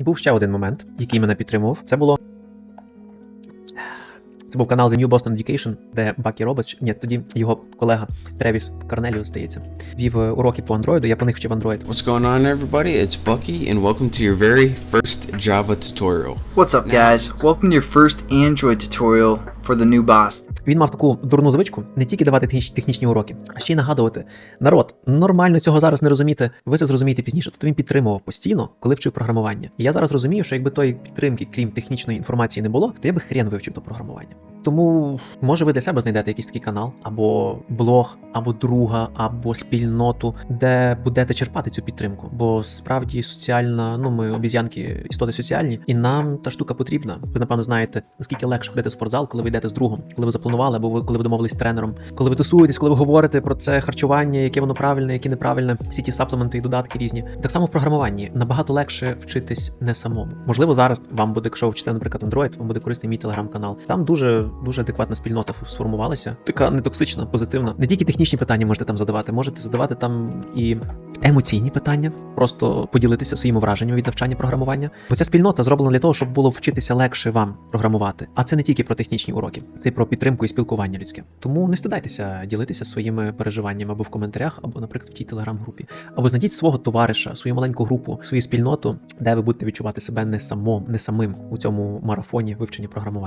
І був ще один момент, який мене підтримував. Це було. Це був канал The New Boston Education, де Бакі Робертс, ні, тоді його колега Тревіс Карнеліус, здається, вів е, уроки по Android, я по них вчив Android. What's going on, everybody? It's Bucky, and welcome to your very first Java tutorial. What's up, guys? Welcome to your first Android tutorial for the new boss. Він мав таку дурну звичку не тільки давати техніч- технічні уроки, а ще й нагадувати: народ, нормально цього зараз не розуміти, ви це зрозумієте пізніше. Тобто він підтримував постійно, коли вчив програмування. І я зараз розумію, що якби тої підтримки, крім технічної інформації, не було, то я би хрен вивчив то програмування. Тому може ви для себе знайдете якийсь такий канал, або блог, або друга, або спільноту, де будете черпати цю підтримку. Бо справді соціальна, ну ми обіз'янки, істоти соціальні, і нам та штука потрібна. Ви напевно знаєте, наскільки легше ходити в спортзал, коли ви йдете з другом, коли ви запланували, або ви коли ви домовились з тренером, коли ви тусуєтесь, коли ви говорите про це харчування, яке воно правильне, яке неправильне, всі ті саплементи і додатки різні. Так само в програмуванні набагато легше вчитись не самому. Можливо, зараз вам буде, якщо вчите, наприклад, Android, вам буде корисний мій телеграм-канал. Там дуже дуже адекватна спільнота сформувалася. Така не токсична, позитивна. Не тільки технічні питання можете там задавати, можете задавати там і емоційні питання, просто поділитися своїми враженнями від навчання програмування. Бо ця спільнота зроблена для того, щоб було вчитися легше вам програмувати. А це не тільки про технічні уроки, це й про підтримку і спілкування людське. Тому не стидайтеся ділитися своїми переживаннями або в коментарях, або, наприклад, в тій телеграм-групі, або знайдіть свого товариша, свою маленьку групу, свою спільноту, де ви будете відчувати себе не самом, не самим у цьому марафоні вивчення програмування.